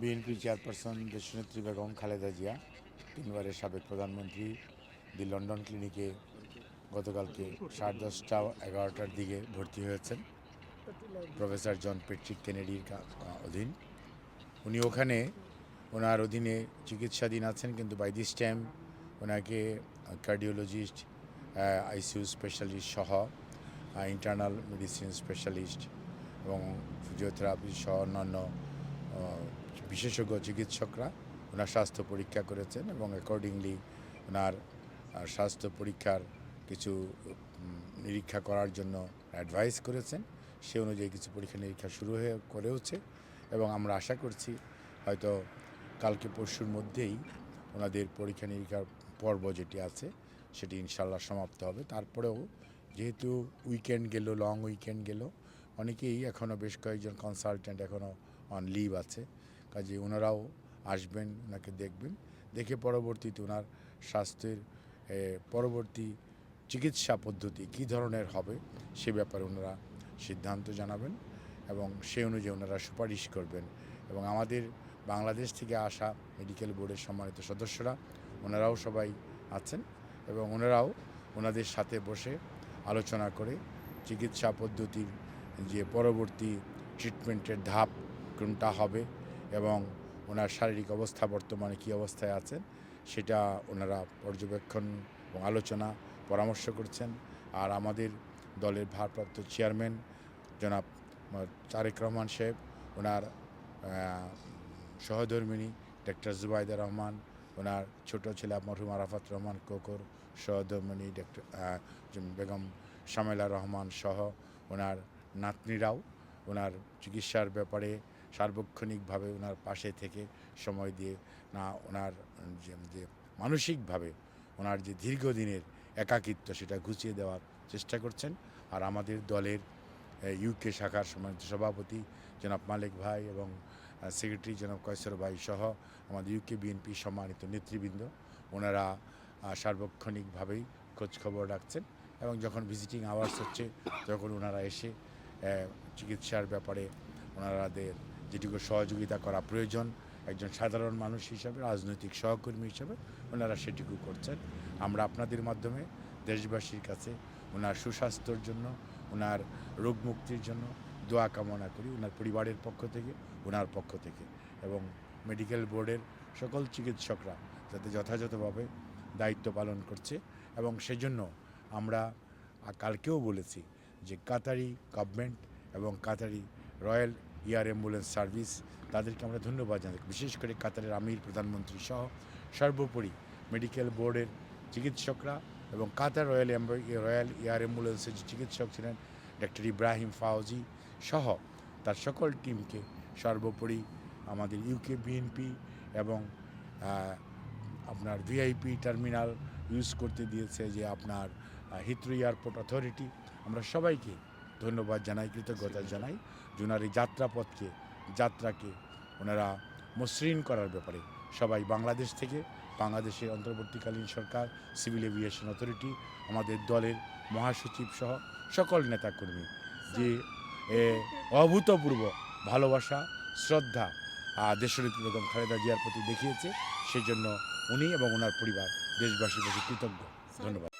BNP chairperson দেশনেত্রী বেগম খালেদা জিয়া, তিনবারের সাবেক প্রধানমন্ত্রী, দি লন্ডন ক্লিনিকে গতকালকে সাড়ে দশটা, এগারোটার দিকে ভর্তি হয়েছেন। প্রফেসর জন পেট্রিক কেনেডির অধীন। উনি ওখানে ওনার অধীনে চিকিৎসাধীন আছেন, কিন্তু বাই দিস টাইম ওনাকে কার্ডিওলজিস্ট আইসিইউ স্পেশালিস্ট সহ ইন্টারনাল মেডিসিন স্পেশালিস্ট এবং ফিজিওথেরাপি সহ অন্যান্য বিশেষজ্ঞ চিকিৎসকরা ওনার স্বাস্থ্য পরীক্ষা করেছেন এবং অ্যাকর্ডিংলি ওনার স্বাস্থ্য পরীক্ষার কিছু নিরীক্ষা করার জন্য অ্যাডভাইস করেছেন। সে অনুযায়ী কিছু পরীক্ষা নিরীক্ষা শুরু হয়ে, করেওছে এবং আমরা আশা করছি হয়তো কালকে পরশুর মধ্যেই ওনাদের পরীক্ষা নিরীক্ষার পর্ব যেটি আছে সেটি ইনশাল্লাহ সমাপ্ত হবে। তারপরেও যেহেতু উইকেন্ড গেল লং উইকেন্ড গেল, অনেকেই এখনও বেশ কয়েকজন কনসালটেন্ট এখনও অন লিভ আছে। কাজে ওনারাও আসবেন, ওনাকে দেখবেন। দেখে পরবর্তীতে ওনার স্বাস্থ্যের পরবর্তী চিকিৎসা পদ্ধতি কী ধরনের হবে সে ব্যাপারে ওনারা সিদ্ধান্ত জানাবেন এবং সেই অনুযায়ী ওনারা সুপারিশ করবেন। এবং আমাদের বাংলাদেশ থেকে আসা মেডিকেল বোর্ডের সম্মানিত সদস্যরা, ওনারাও সবাই আছেন এবং ওনারাও ওনাদের সাথে বসে আলোচনা করে চিকিৎসা পদ্ধতির যে পরবর্তী ট্রিটমেন্টের ধাপ কোনটা হবে এবং ওনার শারীরিক অবস্থা বর্তমানে কী অবস্থায় আছেন, সেটা ওনারা পর্যবেক্ষণ এবং আলোচনা, পরামর্শ করছেন। আর আমাদের দলের ভারপ্রাপ্ত চেয়ারম্যান জনাব তারেক রহমান সাহেব, ওনার সহধর্মিনী ডক্টর জুবাইদা রহমান, ওনার ছোট ছেলে মরহুম আরাফাত রহমান কোকর সহধর্মিনী ডক্টর বেগম শামেলা রহমান সহ ওনার নাতনিরাও ওনার চিকিৎসার ব্যাপারে সার্বক্ষণিকভাবে ওনার পাশে থেকে সময় দিয়ে না ওনার যে মানসিকভাবে ওনার যে দীর্ঘদিনের একাকিত্ব সেটা ঘুচিয়ে দেওয়ার চেষ্টা করছেন। আর আমাদের দলের ইউকে শাখার সম্মানিত সভাপতি জনাব মালিক ভাই এবং সেক্রেটারি জনাব কয়সর ভাই সহ আমাদের ইউকে বিএনপি সম্মানিত নেতৃবৃন্দ, ওনারা সার্বক্ষণিকভাবেই খোঁজখবর রাখছেন এবং যখন ভিজিটিং আওয়ার্স হচ্ছে, তখন ওনারা এসে চিকিৎসার ব্যাপারে ওনারাদের যেটুকু সহযোগিতা করা প্রয়োজন, একজন সাধারণ মানুষ হিসাবে, রাজনৈতিক সহকর্মী হিসাবে, ওনারা সেটুকু করছেন। আমরা আপনাদের মাধ্যমে দেশবাসীর কাছে ওনার সুস্বাস্থ্যর জন্য, ওনার রোগ মুক্তির জন্য দোয়া কামনা করি, ওনার পরিবারের পক্ষ থেকে, ওনার পক্ষ থেকে এবং মেডিকেল বোর্ডের সকল চিকিৎসকরা যাতে যথাযথভাবে দায়িত্ব পালন করছে এবং সেজন্য আমরা কালকেও বলেছি যে কাতারি গভর্নমেন্ট এবং Qatari royal air ambulance service তাদেরকে আমরা ধন্যবাদ জানাই। বিশেষ করে কাতারের আমির প্রধানমন্ত্রী সহ সর্বোপরি মেডিকেল বোর্ডের চিকিৎসকরা এবং কাতার রয়্যাল রয়্যাল এয়ার অ্যাম্বুলেন্সের যে চিকিৎসক ছিলেন ডক্টর ইব্রাহিম ফাউজি সহ তার সকল টিমকে সর্বোপরি আমাদের ইউকে বিএনপি এবং আপনার ভিআইপি টার্মিনাল ইউজ করতে দিয়েছে যে আপনার হিথ্রো এয়ারপোর্ট অথরিটি আমরা সবাইকে ধন্যবাদ জানাই কৃতজ্ঞতা জানাই। যে ওনার এই যাত্রাপথকে যাত্রাকে ওনারা মসৃণ করার ব্যাপারে সবাই বাংলাদেশ থেকে বাংলাদেশের অন্তর্বর্তীকালীন সরকার সিভিল এভিয়েশন অথরিটি আমাদের দলের মহাসচিব সহ সকল নেতাকর্মী যে অভূতপূর্ব ভালোবাসা শ্রদ্ধা আহ, দেশনেত্রী বেগম খালেদা জিয়ার প্রতি দেখিয়েছে সেজন্য উনি এবং ওনার পরিবার দেশবাসীর প্রতি কৃতজ্ঞ। ধন্যবাদ।